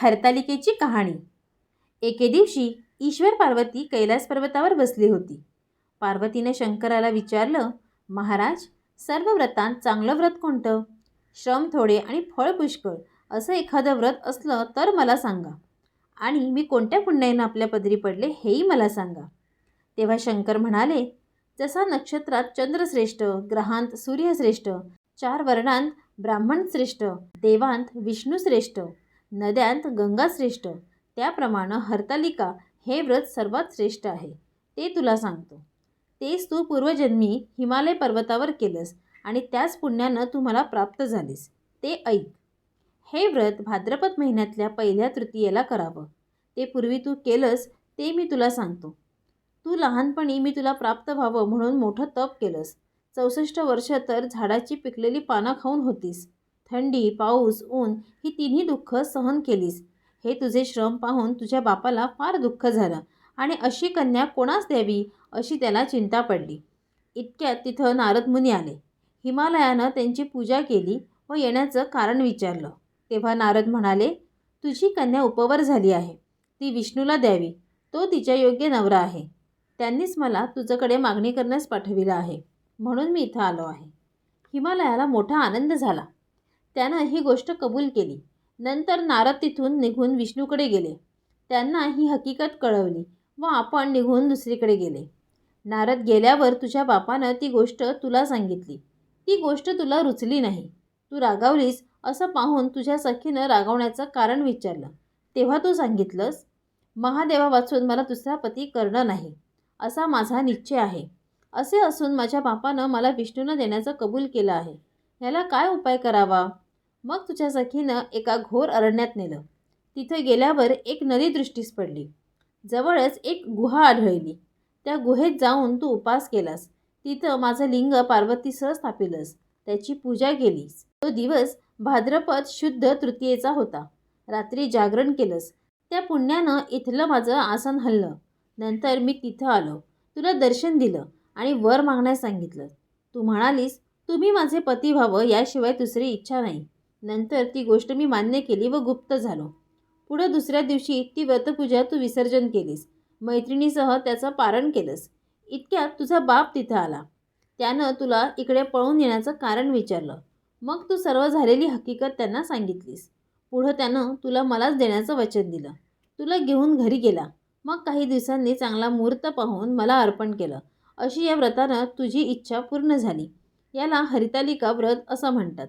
हरतालिकेची कहाणी. एके दिवशी ईश्वर पार्वती कैलास पर्वतावर बसली होती. पार्वतीने शंकराला विचारलं महाराज सर्व व्रतांत चांगलं व्रत कोणतं? श्रम थोडे आणि फळ पुष्कळ असं एखादं व्रत असलं तर मला सांगा. आणि मी कोणत्या पुण्याईनं आपल्या पदरी पडले हेही मला सांगा. तेव्हा शंकर म्हणाले जसा नक्षत्रात चंद्रश्रेष्ठ ग्रहांत सूर्यश्रेष्ठ चार वर्णांत ब्राह्मण श्रेष्ठ देवांत विष्णू श्रेष्ठ नद्यांत गंगा श्रेष्ठ त्याप्रमाणं हरतालिका हे व्रत सर्वात श्रेष्ठ आहे. ते तुला सांगतो. तेच तू पूर्वजन्मी हिमालय पर्वतावर केलंस आणि त्याच पुण्यानं तू मला प्राप्त झालीस. ते ऐक. हे व्रत भाद्रपद महिन्यातल्या पहिल्या तृतीयेला करावं. ते पूर्वी तू केलंस ते मी तुला सांगतो. तू लहानपणी मी तुला प्राप्त व्हावं म्हणून मोठं तप केलंस. चौसष्ट वर्ष तर झाडाची पिकलेली पानं खाऊन होतीस. थंडी पाऊस ऊन ही तिन्ही दुःख सहन केलीस. हे तुझे श्रम पाहून तुझ्या बापाला फार दुःख झालं आणि अशी कन्या कोणास द्यावी अशी त्याला चिंता पडली. इतक्यात तिथं नारद मुनी आले. हिमालयानं त्यांची पूजा केली व येण्याचं कारण विचारलं. तेव्हा नारद म्हणाले तुझी कन्या उपवर झाली आहे. ती विष्णूला द्यावी. तो तिच्या योग्य नवरा आहे. त्यांनीच मला तुझ्याकडे मागणी करण्यास पाठविलं आहे. म्हणून मी इथं आलो आहे. हिमालयाला मोठा आनंद झाला. त्यानं ही गोष्ट कबूल केली. नंतर नारद तिथून निघून विष्णूकडे गेले. त्यांना ही हकीकत कळवली व आपण निघून दुसरीकडे गेले. नारद गेल्यावर तुझ्या बापानं ती गोष्ट तुला सांगितली. ती गोष्ट तुला रुचली नाही. तू रागावलीस असं पाहून तुझ्या सखीनं रागवण्याचं कारण विचारलं. तेव्हा तू सांगितलंस महादेवा वाचून मला दुसरा पती करणं नाही. असा माझा निश्चय आहे. असे असून माझ्या बापानं मला विष्णूनं देण्याचं कबूल केलं आहे. ह्याला काय उपाय करावा? मग तुझ्या सखीनं एका घोर अरण्यात नेलं. तिथं गेल्यावर एक नदी दृष्टीस पडली. जवळच एक गुहा आढळली. त्या गुहेत जाऊन तू उपास केलास. तिथं माझं लिंग पार्वतीसह स्थापिलंस. त्याची पूजा केलीस. तो दिवस भाद्रपद शुद्ध तृतीयेचा होता. रात्री जागरण केलंस. त्या पुण्यानं इथलं माझं आसन हललं. नंतर मी तिथं आलो. तुला दर्शन दिलं आणि वर मागण्यास सांगितलं. तू म्हणालीस तुम्ही माझे पती व्हावं याशिवाय दुसरी इच्छा नाही. नंतर ती गोष्ट मी मान्य केली व गुप्त झालो. पुढं दुसऱ्या दिवशी ती व्रतपूजा तू विसर्जन केलीस. मैत्रिणीसह त्याचं पारण केलंस. इतक्यात तुझा बाप तिथं आला. त्यानं तुला इकडे पळून येण्याचं कारण विचारलं. मग तू सर्व झालेली हकीकत त्यांना सांगितलीस. पुढं त्यानं तुला मलाच देण्याचं वचन दिलं. तुला घेऊन घरी गेला. मग काही दिवसांनी चांगला मुहूर्त पाहून मला अर्पण केलं. अशी या व्रतानं तुझी इच्छा पूर्ण झाली. याला हरितालिका व्रत असं म्हणतात.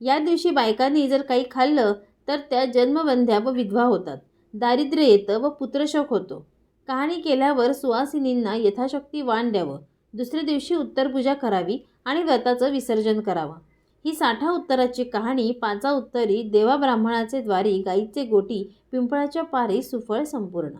या दिवशी बायकांनी जर काही खाल्लं तर त्या जन्मबंध्या व विधवा होतात. दारिद्र्य येतं व पुत्रशोक होतो. कहाणी केल्यावर सुवासिनींना यथाशक्ती वाण द्यावं. दुसऱ्या दिवशी उत्तरपूजा करावी आणि व्रताचं विसर्जन करावं. ही साठा उत्तराची कहाणी पाचा उत्तरी देवा ब्राह्मणाचे द्वारी गाईचे गोटी पिंपळाच्या पारी सुफळ संपूर्ण.